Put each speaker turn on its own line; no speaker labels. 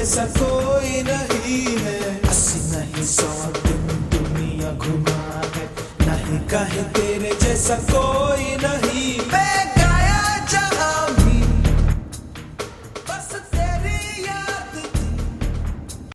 जैसा कोई नहीं है। अस्सी नहीं, सौ दिन दुनिया घुमा है। नहीं कहीं तेरे जैसा कोई नहीं।